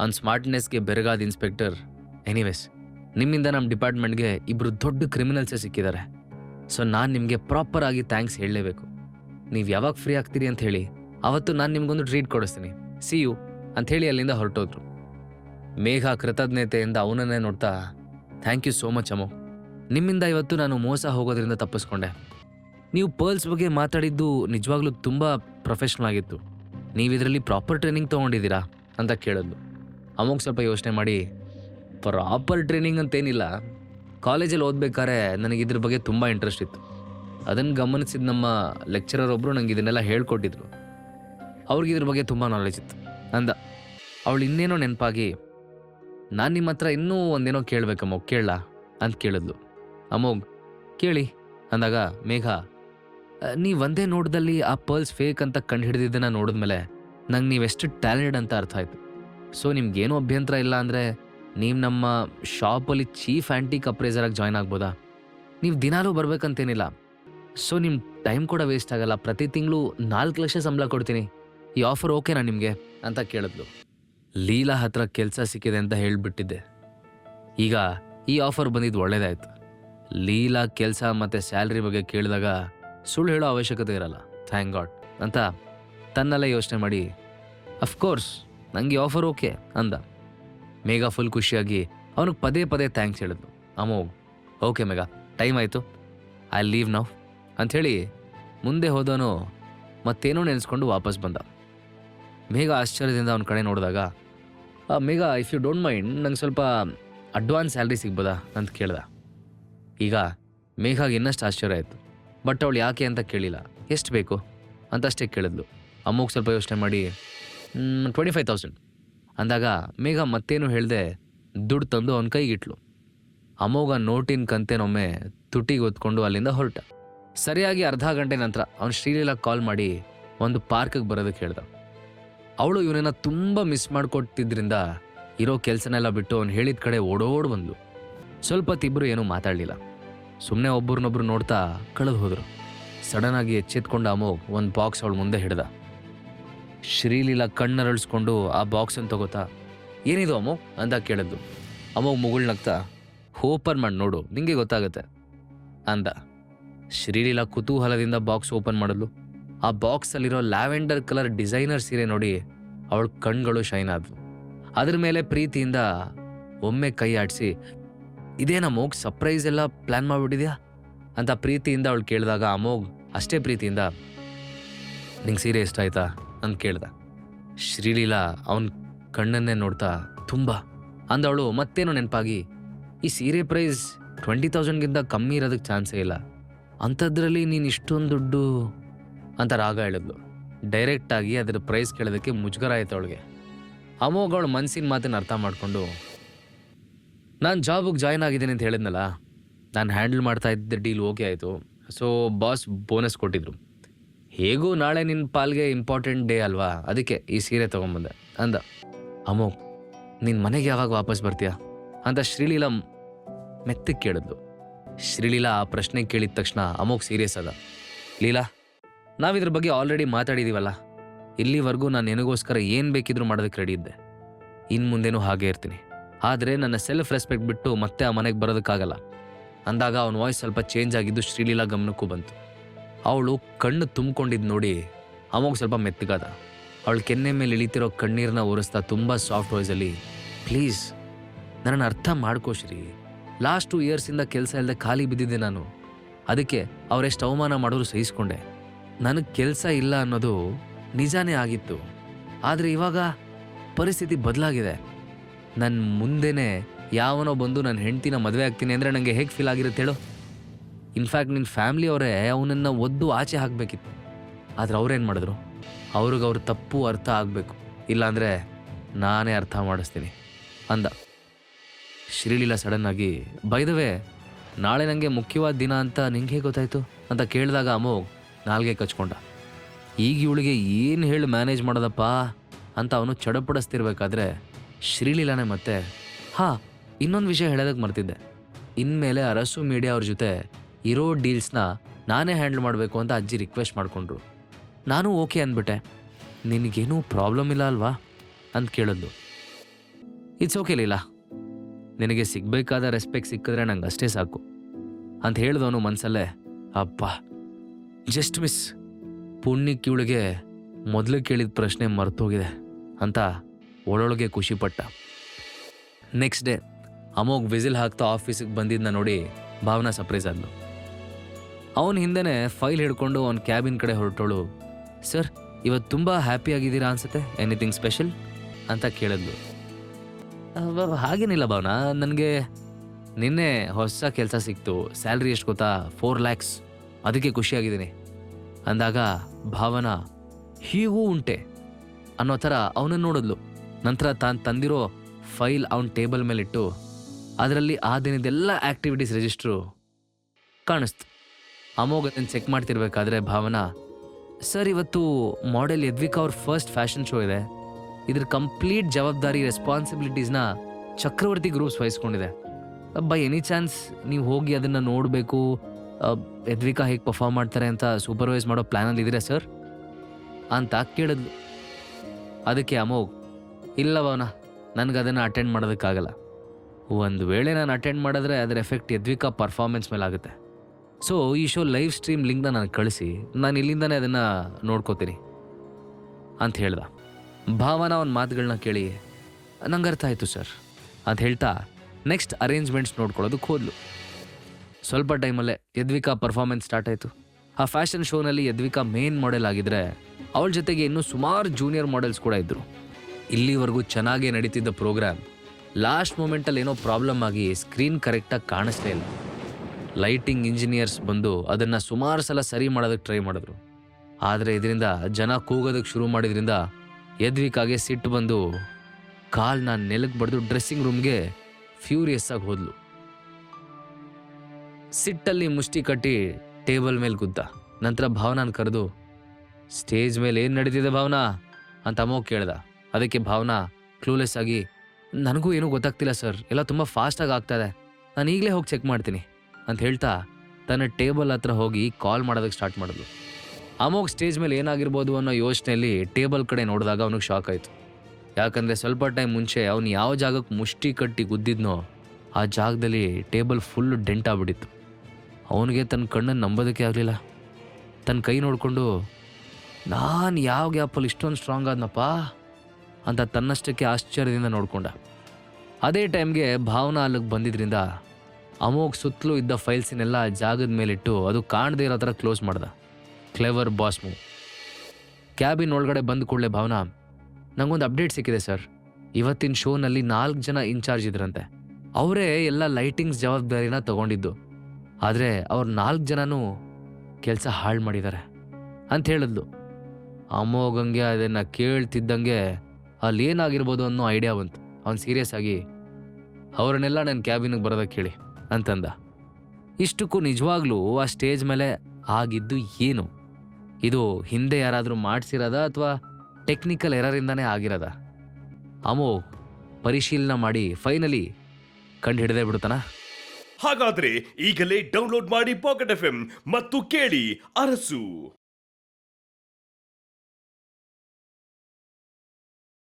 ಅವ್ನ ಸ್ಮಾರ್ಟ್ನೆಸ್ಗೆ ಬೆರಗಾದ inspector anyways ನಿಮ್ಮಿಂದ ನಮ್ಮ ಡಿಪಾರ್ಟ್ಮೆಂಟ್ಗೆ ಇಬ್ಬರು ದೊಡ್ಡ ಕ್ರಿಮಿನಲ್ಸೇ ಸಿಕ್ಕಿದ್ದಾರೆ. ಸೊ ನಾನು ನಿಮಗೆ ಪ್ರಾಪರ್ ಆಗಿ ಥ್ಯಾಂಕ್ಸ್ ಹೇಳಲೇಬೇಕು. ನೀವು ಯಾವಾಗ ಫ್ರೀ ಆಗ್ತೀರಿ ಅಂತ ಹೇಳಿ, ಅವತ್ತು ನಾನು ನಿಮ್ಗೊಂದು ಟ್ರೀಟ್ ಕೊಡಿಸ್ತೀನಿ. ಸಿ ಯು ಅಂತ ಹೇಳಿ ಅಲ್ಲಿಂದ ಹೊರಟೋದ್ರು. ಮೇಘ ಕೃತಜ್ಞತೆಯಿಂದ ಅವನನ್ನೇ ನೋಡ್ತಾ thank you so much Amo ನಿಮ್ಮಿಂದ ಇವತ್ತು ನಾನು ಮೋಸ ಹೋಗೋದ್ರಿಂದ ತಪ್ಪಿಸ್ಕೊಂಡೆ. ನೀವು ಪರ್ಲ್ಸ್ ಬಗ್ಗೆ ಮಾತಾಡಿದ್ದು ನಿಜವಾಗ್ಲೂ ತುಂಬ ಪ್ರೊಫೆಷ್ನಲ್ ಆಗಿತ್ತು. ನೀವು ಇದರಲ್ಲಿ ಪ್ರಾಪರ್ ಟ್ರೈನಿಂಗ್ ತೊಗೊಂಡಿದ್ದೀರಾ? ಅಂತ ಕೇಳಿದ್ಲು. ಅಮೋಗ್ ಸ್ವಲ್ಪ ಯೋಚನೆ ಮಾಡಿ, ಪ್ರಾಪರ್ ಟ್ರೈನಿಂಗ್ ಅಂತೇನಿಲ್ಲ. ಕಾಲೇಜಲ್ಲಿ ಓದಬೇಕಾದ್ರೆ ನನಗೆ ಇದ್ರ ಬಗ್ಗೆ ತುಂಬ ಇಂಟ್ರೆಸ್ಟ್ ಇತ್ತು. ಅದನ್ನು ಗಮನಿಸಿದ ನಮ್ಮ ಲೆಕ್ಚರರ್ ಒಬ್ಬರು ನಂಗೆ ಇದನ್ನೆಲ್ಲ ಹೇಳ್ಕೊಟ್ಟಿದ್ರು. ಅವ್ರಿಗೆ ಇದ್ರ ಬಗ್ಗೆ ತುಂಬ ನಾಲೆಜ್ ಇತ್ತು. ಅಂದ, ಅವಳು ಇನ್ನೇನೋ ನೆನಪಾಗಿ, ನಾನು ನಿಮ್ಮ ಹತ್ರ ಇನ್ನೂ ಒಂದೇನೋ ಕೇಳಬೇಕಮ್ಮ ಕೇಳ ಅಂತ ಕೇಳಿದ್ಲು. ಅಮೋಗ್ ಕೇಳಿ. ಅಂದಾಗ, ಮೇಘ ನೀ ಒಂದೇ ನೋಟದಲ್ಲಿ ಆ ಪರ್ಲ್ಸ್ ಫೇಕ್ ಅಂತ ಕಂಡು ಹಿಡಿದಿದ್ದನ್ನು ನೋಡಿದ್ಮೇಲೆ ನಂಗೆ ನೀವೆಷ್ಟು ಟ್ಯಾಲೆಂಟ್ ಅಂತ ಅರ್ಥ ಆಯ್ತು. ಸೊ ನಿಮ್ಗೇನು ಅಭ್ಯಂತರ ಇಲ್ಲ ಅಂದರೆ ನೀವು ನಮ್ಮ ಶಾಪಲ್ಲಿ ಚೀಫ್ ಆ್ಯಂಟಿಕ್ ಅಪ್ರೈಸರಾಗಿ ಜಾಯ್ನ್ ಆಗ್ಬೋದಾ? ನೀವು ದಿನಾಲೂ ಬರಬೇಕಂತೇನಿಲ್ಲ. ಸೊ ನಿಮ್ಮ ಟೈಮ್ ಕೂಡ ವೇಸ್ಟ್ ಆಗಲ್ಲ. ಪ್ರತಿ ತಿಂಗಳು ನಾಲ್ಕು ಲಕ್ಷ ಸಂಬಳ ಕೊಡ್ತೀನಿ. ಈ ಆಫರ್ ಓಕೆನಾ ನಿಮಗೆ? ಅಂತ ಕೇಳಿದ್ಲು. ಲೀಲಾ ಹತ್ರ ಕೆಲಸ ಸಿಕ್ಕಿದೆ ಅಂತ ಹೇಳಿಬಿಟ್ಟಿದ್ದೆ. ಈಗ ಈ ಆಫರ್ ಬಂದಿದ್ದು ಒಳ್ಳೇದಾಯ್ತು. ಲೀಲಾ ಕೆಲಸ ಮತ್ತು ಸ್ಯಾಲ್ರಿ ಬಗ್ಗೆ ಕೇಳಿದಾಗ ಸುಳ್ಳು ಹೇಳೋ ಅವಶ್ಯಕತೆ ಇರಲ್ಲ. ಥ್ಯಾಂಕ್ ಗಾಡ್ ಅಂತ ತನ್ನಲ್ಲೇ ಯೋಚನೆ ಮಾಡಿ ಅಫ್ಕೋರ್ಸ್ ನನಗೆ ಆಫರ್ ಓಕೆ ಅಂದ. ಮೇಘ ಫುಲ್ ಖುಷಿಯಾಗಿ ಅವನಿಗೆ ಪದೇ ಪದೇ ಥ್ಯಾಂಕ್ಸ್ ಹೇಳಿದ್ನು ಅಮೋಗ್ ಓಕೆ ಮೇಘ ಟೈಮ್ ಆಯಿತು. ಐ ಲೀವ್ ನೌ ಅಂಥೇಳಿ ಮುಂದೆ ಹೋದವನು ಮತ್ತೇನೋ ನೆನೆಸ್ಕೊಂಡು ವಾಪಸ್ ಬಂದ. ಮೇಘ ಆಶ್ಚರ್ಯದಿಂದ ಅವನ ಕಡೆ ನೋಡಿದಾಗ Megha if you don't mind ನಂಗೆ ಸ್ವಲ್ಪ ಅಡ್ವಾನ್ಸ್ ಸ್ಯಾಲ್ರಿ ಸಿಗ್ಬೋದಾ? ಅಂತ ಕೇಳ್ದ. ಈಗ ಮೇಘಾಗೆ ಇನ್ನಷ್ಟು ಆಶ್ಚರ್ಯ ಆಯಿತು. ಬಟ್ ಅವಳು ಯಾಕೆ ಅಂತ ಕೇಳಿಲ್ಲ, ಎಷ್ಟು ಬೇಕು? ಅಂತಷ್ಟೇ ಕೇಳಿದ್ಲು. ಅಮ್ಮಗೆ ಸ್ವಲ್ಪ ಯೋಚನೆ ಮಾಡಿ ಟ್ವೆಂಟಿ ಫೈವ್ ತೌಸಂಡ್ ಅಂದಾಗ ಮೇಘ ಮತ್ತೇನು ಹೇಳಿದೆ, ದುಡ್ಡು ತಂದು ಅವನ ಕೈಗಿಟ್ಲು. ಅಮೋಗ ನೋಟಿನ ಕಂತೇನೊಮ್ಮೆ ತುಟಿಗೆ ಒತ್ಕೊಂಡು ಅಲ್ಲಿಂದ ಹೊರಟ. ಸರಿಯಾಗಿ ಅರ್ಧ ಗಂಟೆ ನಂತರ ಅವನು ಶ್ರೀಲೀಲಾ ಕಾಲ್ ಮಾಡಿ ಒಂದು ಪಾರ್ಕಿಗೆ ಬರೋದಕ್ಕೆ ಹೇಳ್ದ. ಅವಳು ಇವನನ್ನ ತುಂಬ ಮಿಸ್ ಮಾಡಿಕೊಟ್ಟಿದ್ದರಿಂದ ಇರೋ ಕೆಲಸನೆಲ್ಲ ಬಿಟ್ಟು ಅವ್ನು ಹೇಳಿದ ಕಡೆ ಓಡೋಡ್ ಬಂದ್ಲು. ಸ್ವಲ್ಪ ತಿಬ್ಬರು ಏನೂ ಮಾತಾಡಲಿಲ್ಲ. ಸುಮ್ಮನೆ ಒಬ್ಬರನ್ನೊಬ್ರು ನೋಡ್ತಾ ಕಳೆದು ಹೋದರು. ಸಡನ್ ಆಗಿ ಎಚ್ಚೆತ್ಕೊಂಡ ಅಮೋಗ್ ಒಂದು ಬಾಕ್ಸ್ ಅವಳು ಮುಂದೆ ಹಿಡ್ದ. ಶ್ರೀಲೀಲಾ ಕಣ್ಣರಳಿಸ್ಕೊಂಡು ಆ ಬಾಕ್ಸನ್ನು ತಗೋತಾ, ಏನಿದು ಅಮ್ಮ? ಅಂತ ಕೇಳಿದ್ದು ಅಮೋಘು ಮುಗುಳ್ನಗ್ತಾ ಓಪನ್ ಮಾಡಿ, ನೋಡು, ನಿಂಗೆ ಗೊತ್ತಾಗುತ್ತೆ. ಅಂದ. ಶ್ರೀಲೀಲಾ ಕುತೂಹಲದಿಂದ ಬಾಕ್ಸ್ ಓಪನ್ ಮಾಡಲು, ಆ ಬಾಕ್ಸಲ್ಲಿರೋ ಲ್ಯಾವೆಂಡರ್ ಕಲರ್ ಡಿಸೈನರ್ ಸೀರೆ ನೋಡಿ ಅವಳ ಕಣ್ಗಳು ಶೈನ್ ಆದವು. ಅದ್ರ ಮೇಲೆ ಪ್ರೀತಿಯಿಂದ ಒಮ್ಮೆ ಕೈ ಆಡಿಸಿ, ಇದೇ ನಮೋಗ್ ಸರ್ಪ್ರೈಸ್ ಎಲ್ಲ ಪ್ಲಾನ್ ಮಾಡಿಬಿಟ್ಟಿದ್ಯಾ? ಅಂತ ಪ್ರೀತಿಯಿಂದ ಅವಳು ಕೇಳಿದಾಗ ಅಮೋಗ್ ಅಷ್ಟೇ ಪ್ರೀತಿಯಿಂದ, ನಿಂಗೆ ಸೀರೆ ಇಷ್ಟ ಆಯ್ತಾ? ಅಂತ ಕೇಳ್ದ. ಶ್ರೀಲೀಲಾ ಅವನ ಕಣ್ಣನ್ನೇ ನೋಡ್ತಾ ತುಂಬ ಅಂದವಳು ಮತ್ತೇನೋ ನೆನಪಾಗಿ, ಈ ಸೀರೆ ಪ್ರೈಸ್ ಟ್ವೆಂಟಿ ತೌಸಂಡ್ಗಿಂತ ಕಮ್ಮಿ ಇರೋದಕ್ಕೆ ಚಾನ್ಸೇ ಇಲ್ಲ. ಅಂಥದ್ರಲ್ಲಿ ನೀನು ಇಷ್ಟೊಂದು ದುಡ್ಡು ಅಂತ ರಾಗ ಹೇಳಿದ್ಲು. ಡೈರೆಕ್ಟಾಗಿ ಅದರ ಪ್ರೈಸ್ ಕೇಳೋದಕ್ಕೆ ಮುಜುಗರ ಆಯ್ತು ಅವಳಿಗೆ. ಅಮೋಘ ಅವಳ ಮನಸ್ಸಿನ ಮಾತನ್ನು ಅರ್ಥ ಮಾಡಿಕೊಂಡು, ನಾನು ಜಾಬಿಗೆ ಜಾಯ್ನ್ ಆಗಿದ್ದೀನಿ ಅಂತ ಹೇಳಿದ್ನಲ್ಲ, ನಾನು ಹ್ಯಾಂಡಲ್ ಮಾಡ್ತಾ ಇದ್ದ ಡೀಲ್ ಓಕೆ ಆಯಿತು. ಸೊ ಬಾಸ್ ಬೋನಸ್ ಕೊಟ್ಟಿದ್ರು. ಹೇಗೂ ನಾಳೆ ನಿನ್ನ ಪಾಲ್ಗೆ ಇಂಪಾರ್ಟೆಂಟ್ ಡೇ ಅಲ್ವಾ? ಅದಕ್ಕೆ ಈ ಸೀರೆ ತೊಗೊಂಬಂದೆ, ಅಂದ. ಅಮೋಕ್ ನಿನ್ನ ಮನೆಗೆ ಯಾವಾಗ ವಾಪಸ್ ಬರ್ತೀಯಾ? ಅಂತ ಶ್ರೀಲೀಲಾ ಮೆತ್ತಗೆ ಕೇಳಿದ್ಲು. ಶ್ರೀಲೀಲಾ ಆ ಪ್ರಶ್ನೆ ಕೇಳಿದ ತಕ್ಷಣ ಅಮೋಕ್ ಸೀರಿಯಸ್ ಅದ ಲೀಲಾ, ನಾವಿದ್ರ ಬಗ್ಗೆ ಆಲ್ರೆಡಿ ಮಾತಾಡಿದೀವಲ್ಲ. ಇಲ್ಲಿವರೆಗೂ ನಾನು ನಿನಗೋಸ್ಕರ ಏನು ಬೇಕಿದ್ರೂ ಮಾಡೋದಕ್ಕೆ ರೆಡಿ ಇದ್ದೆ. ಇನ್ನು ಮುಂದೆನೂ ಹಾಗೆ ಇರ್ತೀನಿ. ಆದರೆ ನನ್ನ ಸೆಲ್ಫ್ ರೆಸ್ಪೆಕ್ಟ್ ಬಿಟ್ಟು ಮತ್ತೆ ಆ ಮನೆಗೆ ಬರೋದಕ್ಕಾಗಲ್ಲ. ಅಂದಾಗ ಅವನ ವಾಯ್ಸ್ ಸ್ವಲ್ಪ ಚೇಂಜ್ ಆಗಿದ್ದು ಶ್ರೀಲೀಲಾ ಗಮನಕ್ಕೂ ಬಂತು. ಅವಳು ಕಣ್ಣು ತುಂಬಿಕೊಂಡಿದ್ದು ನೋಡಿ ಅವಾಗ ಸ್ವಲ್ಪ ಮೆತ್ತಗಾದ. ಅವಳು ಕೆನ್ನೆ ಮೇಲೆ ಇಳಿತಿರೋ ಕಣ್ಣೀರನ್ನ ಒರೆಸ್ತಾ ತುಂಬ ಸಾಫ್ಟ್ ವಾಯ್ಸಲ್ಲಿ ಪ್ಲೀಸ್ ನನ್ನನ್ನು ಅರ್ಥ ಮಾಡ್ಕೋಶ್ರಿ ಲಾಸ್ಟ್ ಟೂ ಇಯರ್ಸಿಂದ ಕೆಲಸ ಇಲ್ಲದೆ ಖಾಲಿ ಬಿದ್ದಿದ್ದೆ ನಾನು. ಅದಕ್ಕೆ ಅವರೆಷ್ಟು ಅವಮಾನ ಮಾಡೋರು ಸಹಿಸ್ಕೊಂಡೆ. ನನಗೆ ಕೆಲಸ ಇಲ್ಲ ಅನ್ನೋದು ನಿಜಾನೇ ಆಗಿತ್ತು. ಆದರೆ ಇವಾಗ ಪರಿಸ್ಥಿತಿ ಬದಲಾಗಿದೆ. ನನ್ನ ಮುಂದೆನೇ ಯಾವನೋ ಬಂದು ನನ್ನ ಹೆಂಡ್ತಿನ ಮದುವೆ ಆಗ್ತೀನಿ ಅಂದರೆ ನನಗೆ ಹೇಗೆ ಫೀಲ್ ಆಗಿರುತ್ತೆ ಹೇಳು? ಇನ್ಫ್ಯಾಕ್ಟ್ ನಿನ್ನ ಫ್ಯಾಮ್ಲಿ ಅವರೇ ಅವನನ್ನು ಒದ್ದು ಆಚೆ ಹಾಕಬೇಕಿತ್ತು. ಆದರೆ ಅವ್ರೇನು ಮಾಡಿದ್ರು? ಅವ್ರಿಗೆ ಅವ್ರ ತಪ್ಪು ಅರ್ಥ ಆಗಬೇಕು. ಇಲ್ಲಾಂದರೆ ನಾನೇ ಅರ್ಥ ಮಾಡಿಸ್ತೀನಿ, ಅಂದ. ಶ್ರೀಲೀಲಾ ಸಡನ್ನಾಗಿ ಬೈದವೇ ನಾಳೆ ನನಗೆ ಮುಖ್ಯವಾದ ದಿನ ಅಂತ ನಿಂಗೆ ಹೇಗೆ ಗೊತ್ತಾಯಿತು? ಅಂತ ಕೇಳಿದಾಗ ಅಮೋಗ್ ನಾಲ್ಗೆ ಕಚ್ಕೊಂಡ. ಈಗ ಇವಳಿಗೆ ಏನು ಹೇಳಿ ಮ್ಯಾನೇಜ್ ಮಾಡೋದಪ್ಪ? ಅಂತ ಅವನು ಚಡಪಡಿಸ್ತಿರ್ಬೇಕಾದ್ರೆ ಶ್ರೀಲೀಲಾನೇ ಮತ್ತೆ, ಹಾಂ, ಇನ್ನೊಂದು ವಿಷಯ ಹೇಳೋದಕ್ಕೆ ಮರ್ತಿದ್ದೆ. ಇನ್ಮೇಲೆ ಅರಸು ಮೀಡಿಯಾ ಅವ್ರ ಜೊತೆ ಇರೋ ಡೀಲ್ಸ್ನ ನಾನೇ ಹ್ಯಾಂಡಲ್ ಮಾಡಬೇಕು ಅಂತ ಅಜ್ಜಿ ರಿಕ್ವೆಸ್ಟ್ ಮಾಡಿಕೊಂಡ್ರು. ನಾನು ಓಕೆ ಅಂದ್ಬಿಟ್ಟೆ. ನಿನಗೇನೂ ಪ್ರಾಬ್ಲಮ್ ಇಲ್ಲ ಅಲ್ವಾ? ಅಂತ ಕೇಳಿದ್ಲು. It's okay Leela. ನಿನಗೆ ಸಿಗಬೇಕಾದ ರೆಸ್ಪೆಕ್ಟ್ ಸಿಕ್ಕಿದ್ರೆ ನಂಗೆ ಅಷ್ಟೇ ಸಾಕು. ಅಂತ ಹೇಳಿದವನು ಮನಸ್ಸಲ್ಲೇ ಅಪ್ಪ ಜಸ್ಟ್ ಮಿಸ್ ಪುಣ್ಯಕ್ಕೆ ಇವಳಿಗೆ ಮೊದಲು ಕೇಳಿದ ಪ್ರಶ್ನೆ ಮರ್ತೋಗಿದೆ ಅಂತ ಒಳೊಳಗೆ ಖುಷಿಪಟ್ಟ. ನೆಕ್ಸ್ಟ್ ಡೇ ಅಮೋಗ್ ವಿಸಿಲ್ ಹಾಕ್ತಾ ಆಫೀಸಿಗೆ ಬಂದಿದ್ದನ್ನ ನೋಡಿ ಭಾವನಾ ಸರ್ಪ್ರೈಸ್ ಆದ್ಲು. ಅವನ ಹಿಂದೆನೆ ಫೈಲ್ ಹಿಡ್ಕೊಂಡು ಅವನ ಕ್ಯಾಬಿನ್ ಕಡೆ ಹೊರಟೋಳು. ಸರ್, ಇವತ್ತು ತುಂಬ ಹ್ಯಾಪಿ ಆಗಿದ್ದೀರಾ ಅನ್ಸುತ್ತೆ? Anything special? ಅಂತ ಕೇಳಿದ್ಲು. ಹಾಗೇನಿಲ್ಲ ಭಾವನಾ. ನನಗೆ ನಿನ್ನೆ ಹೊಸ ಕೆಲಸ ಸಿಕ್ತು. ಸ್ಯಾಲ್ರಿ ಎಷ್ಟು ಗೊತ್ತಾ? ಫೋರ್ ಲ್ಯಾಕ್ಸ್. ಅದಕ್ಕೆ ಖುಷಿಯಾಗಿದ್ದೀನಿ. ಅಂದಾಗ ಭಾವನಾ ಹೀಗೂ ಉಂಟೆ. ಅನ್ನೋ ಥರ ಅವನನ್ನು ನೋಡಿದ್ಲು. ನಂತರ ತಾನು ತಂದಿರೋ ಫೈಲ್ ಅವನ ಟೇಬಲ್ ಮೇಲಿಟ್ಟು, ಅದರಲ್ಲಿ ಆ ದಿನದೆಲ್ಲ ಆ್ಯಕ್ಟಿವಿಟೀಸ್ ರಿಜಿಸ್ಟ್ರು ಕಾಣಿಸ್ತು. ಅಮೋಘ ಚೆಕ್ ಮಾಡ್ತಿರ್ಬೇಕಾದ್ರೆ ಭಾವನಾ. ಸರ್, ಇವತ್ತು ಮಾಡೆಲ್ ಯದ್ವಿಕಾ ಅವ್ರ ಫಸ್ಟ್ ಫ್ಯಾಷನ್ ಶೋ ಇದೆ. ಇದ್ರ ಕಂಪ್ಲೀಟ್ ಜವಾಬ್ದಾರಿ ರೆಸ್ಪಾನ್ಸಿಬಿಲಿಟೀಸ್ನ ಚಕ್ರವರ್ತಿ ಗ್ರೂಪ್ಸ್ ವಹಿಸ್ಕೊಂಡಿದೆ. ಬೈ ಎನಿ ಚಾನ್ಸ್ ನೀವು ಹೋಗಿ ಅದನ್ನು ನೋಡಬೇಕು ಯದ್ವಿಕಾ ಹೇಗೆ ಪರ್ಫಾರ್ಮ್ ಮಾಡ್ತಾರೆ ಅಂತ ಸೂಪರ್ವೈಸ್ ಮಾಡೋ ಪ್ಲ್ಯಾನಲ್ಲಿ ಇದ್ದೀರಾ ಸರ್? ಅಂತ ಕೇಳಿದ್ಲು. ಅದಕ್ಕೆ ಅಮೋಘ್, ಇಲ್ಲ ಭವನ, ನನಗೆ ಅದನ್ನು ಅಟೆಂಡ್ ಮಾಡೋದಕ್ಕಾಗಲ್ಲ. ಒಂದು ವೇಳೆ ನಾನು ಅಟೆಂಡ್ ಮಾಡಿದ್ರೆ ಅದರ ಎಫೆಕ್ಟ್ ಯದ್ವಿಕಾ ಪರ್ಫಾರ್ಮೆನ್ಸ್ ಮೇಲೆ ಆಗುತ್ತೆ ಸೊ ಈ ಶೋ ಲೈವ್ ಸ್ಟ್ರೀಮ್ ಲಿಂಕ್ನ ನಾನು ಕಳಿಸಿ, ನಾನು ಇಲ್ಲಿಂದನೇ ಅದನ್ನು ನೋಡ್ಕೋತೀನಿ ಅಂತ ಹೇಳ್ದ. ಭಾವನ ಅವನ ಮಾತುಗಳನ್ನ ಕೇಳಿ ನಂಗೆ ಅರ್ಥ ಆಯಿತು ಸರ್ ಅಂತ ಹೇಳ್ತಾ ನೆಕ್ಸ್ಟ್ ಅರೇಂಜ್ಮೆಂಟ್ಸ್ ನೋಡ್ಕೊಳ್ಳೋದಕ್ಕೆ ಹೋದ್ಲು. ಸ್ವಲ್ಪ ಟೈಮಲ್ಲೇ ಯದ್ವಿಕಾ ಪರ್ಫಾರ್ಮೆನ್ಸ್ ಸ್ಟಾರ್ಟ್ ಆಯಿತು. ಆ ಫ್ಯಾಷನ್ ಶೋನಲ್ಲಿ ಯದ್ವಿಕಾ ಮೇನ್ ಮಾಡೆಲ್ ಆಗಿದ್ರೆ, ಅವಳ ಜೊತೆಗೆ ಇನ್ನೂ ಸುಮಾರು ಜೂನಿಯರ್ ಮಾಡೆಲ್ಸ್ ಕೂಡ ಇದ್ದರು ಇಲ್ಲಿವರೆಗೂ ಚೆನ್ನಾಗೇ ನಡೀತಿದ್ದ ಪ್ರೋಗ್ರಾಮ್ ಲಾಸ್ಟ್ ಮೂಮೆಂಟಲ್ಲಿ ಏನೋ ಪ್ರಾಬ್ಲಮ್ ಆಗಿ ಸ್ಕ್ರೀನ್ ಕರೆಕ್ಟಾಗಿ ಕಾಣಿಸ್ಲೇ ಇಲ್ಲ. ಲೈಟಿಂಗ್ ಇಂಜಿನಿಯರ್ಸ್ ಬಂದು ಅದನ್ನು ಸುಮಾರು ಸಲ ಸರಿ ಮಾಡೋದಕ್ಕೆ ಟ್ರೈ ಮಾಡಿದ್ರು. ಆದರೆ ಇದರಿಂದ ಜನ ಕೂಗೋದಕ್ಕೆ ಶುರು ಮಾಡಿದ್ರಿಂದ ಯದ್ವಿಕಾಗೆ ಸಿಟ್ಟು ಬಂದು ಕಾಲ್ನ ನೆಲಕ್ಕೆ ಬಡಿದು ಡ್ರೆಸ್ಸಿಂಗ್ ರೂಮ್ಗೆ ಫ್ಯೂರಿಯಸ್ ಆಗಿ ಹೋದ್ಲು. ಸಿಟ್ಟಲ್ಲಿ ಮುಷ್ಟಿ ಕಟ್ಟಿ ಟೇಬಲ್ ಮೇಲೆ ಗುದ್ದ. ನಂತರ ಭಾವನಾನ ಕರೆದು, ಸ್ಟೇಜ್ ಮೇಲೆ ಏನು ನಡೀತಿದೆ ಭಾವನಾ? ಅಂತ ಅಮ್ಮ ಕೇಳ್ದ. ಅದಕ್ಕೆ ಭಾವನಾ ಕ್ಲೂಲೆಸ್ ಆಗಿ, ನನಗೂ ಏನೂ ಗೊತ್ತಾಗ್ತಿಲ್ಲ ಸರ್. ಎಲ್ಲ ತುಂಬ ಫಾಸ್ಟಾಗಿ ಆಗ್ತಾಯಿದೆ ನಾನು ಈಗಲೇ ಹೋಗಿ ಚೆಕ್ ಮಾಡ್ತೀನಿ. ಅಂತ ಹೇಳ್ತಾ ತನ್ನ ಟೇಬಲ್ ಹತ್ರ ಹೋಗಿ ಕಾಲ್ ಮಾಡೋದಕ್ಕೆ ಸ್ಟಾರ್ಟ್ ಮಾಡಿದ್ಲು. ಅಮೋಗ್ ಸ್ಟೇಜ್ ಮೇಲೆ ಏನಾಗಿರ್ಬೋದು ಅನ್ನೋ ಯೋಚನೆಯಲ್ಲಿ ಟೇಬಲ್ ಕಡೆ ನೋಡಿದಾಗ ಅವನಿಗೆ ಶಾಕ್ ಆಯಿತು. ಯಾಕಂದರೆ ಸ್ವಲ್ಪ ಟೈಮ್ ಮುಂಚೆ ಅವನು ಯಾವ ಜಾಗಕ್ಕೆ ಮುಷ್ಟಿ ಕಟ್ಟಿ ಗುದ್ದಿದ್ನೋ ಆ ಜಾಗದಲ್ಲಿ ಟೇಬಲ್ ಫುಲ್ ಡೆಂಟ್ ಆಗ್ಬಿಟ್ಟಿತ್ತು. ಅವನಿಗೆ ತನ್ನ ಕಣ್ಣನ್ನು ನಂಬೋದಕ್ಕೆ ಆಗಲಿಲ್ಲ. ತನ್ನ ಕೈ ನೋಡಿಕೊಂಡು, ನಾನು ಯಾವ ಗ್ಯಾಪಲ್ಲಿ ಇಷ್ಟೊಂದು ಸ್ಟ್ರಾಂಗ್ ಆದ್ನಪ್ಪ? ಅಂತ ತನ್ನಷ್ಟಕ್ಕೆ ಆಶ್ಚರ್ಯದಿಂದ ನೋಡಿಕೊಂಡ. ಅದೇ ಟೈಮ್ಗೆ ಭಾವನಾ ಅಲ್ಲಿಗೆ ಬಂದಿದ್ರಿಂದ ಅಮೋಘ್ ಸುತ್ತಲೂ ಇದ್ದ ಫೈಲ್ಸಿನೆಲ್ಲ ಜಾಗದ ಮೇಲಿಟ್ಟು ಅದು ಕಾಣದೇ ಇರೋ ಥರ ಕ್ಲೋಸ್ ಮಾಡ್ದ. ಕ್ಲೆವರ್ ಬಾಸ್ ಮೂವ್ ಕ್ಯಾಬಿನ್ ಒಳಗಡೆ ಬಂದ ಕೂಡಲೇ ಭಾವನಾ, ನಂಗೊಂದು ಅಪ್ಡೇಟ್ ಸಿಕ್ಕಿದೆ ಸರ್. ಇವತ್ತಿನ ಶೋನಲ್ಲಿ ನಾಲ್ಕು ಜನ ಇನ್ಚಾರ್ಜ್ ಇದ್ರಂತೆ. ಅವರೇ ಎಲ್ಲ ಲೈಟಿಂಗ್ಸ್ ಜವಾಬ್ದಾರಿನ ತಗೊಂಡಿದ್ದು. ಆದರೆ ಅವ್ರು ನಾಲ್ಕು ಜನನೂ ಕೆಲಸ ಹಾಳು ಮಾಡಿದ್ದಾರೆ ಅಂತ ಹೇಳಿದ್ಲು. ಅಮ್ಮೋಗಂಗೆ ಅದನ್ನು ಕೇಳ್ತಿದ್ದಂಗೆ ಅಲ್ಲಿ ಏನಾಗಿರ್ಬೋದು ಅನ್ನೋ ಐಡಿಯಾ ಬಂತು. ಅವ್ನು ಸೀರಿಯಸ್ ಆಗಿ, ಅವರನ್ನೆಲ್ಲ ನನ್ನ ಕ್ಯಾಬಿನಿಗೆ ಬರೋದಕ್ಕೆ ಹೇಳಿ ಅಂತಂದ. ಇಷ್ಟಕ್ಕೂ ನಿಜವಾಗ್ಲೂ ಆ ಸ್ಟೇಜ್ ಮೇಲೆ ಆಗಿದ್ದು ಏನು? ಇದು ಹಿಂದೆ ಯಾರಾದರೂ ಮಾಡಿಸಿರೋದ ಅಥವಾ ಟೆಕ್ನಿಕಲ್ ಎರರಿಂದನೇ ಆಗಿರೋದ? ಅಮೋ, ಪರಿಶೀಲನೆ ಮಾಡಿ ಫೈನಲಿ ಕಂಡು ಹಿಡದೆ ಬಿಡುತ್ತಾನ? ಹಾಗಾದ್ರೆ ಈಗಲೇ ಡೌನ್ಲೋಡ್ ಮಾಡಿ ಪಾಕೆಟ್ ಎಫ್ ಮತ್ತು ಕೇಳಿ ಅರಸು.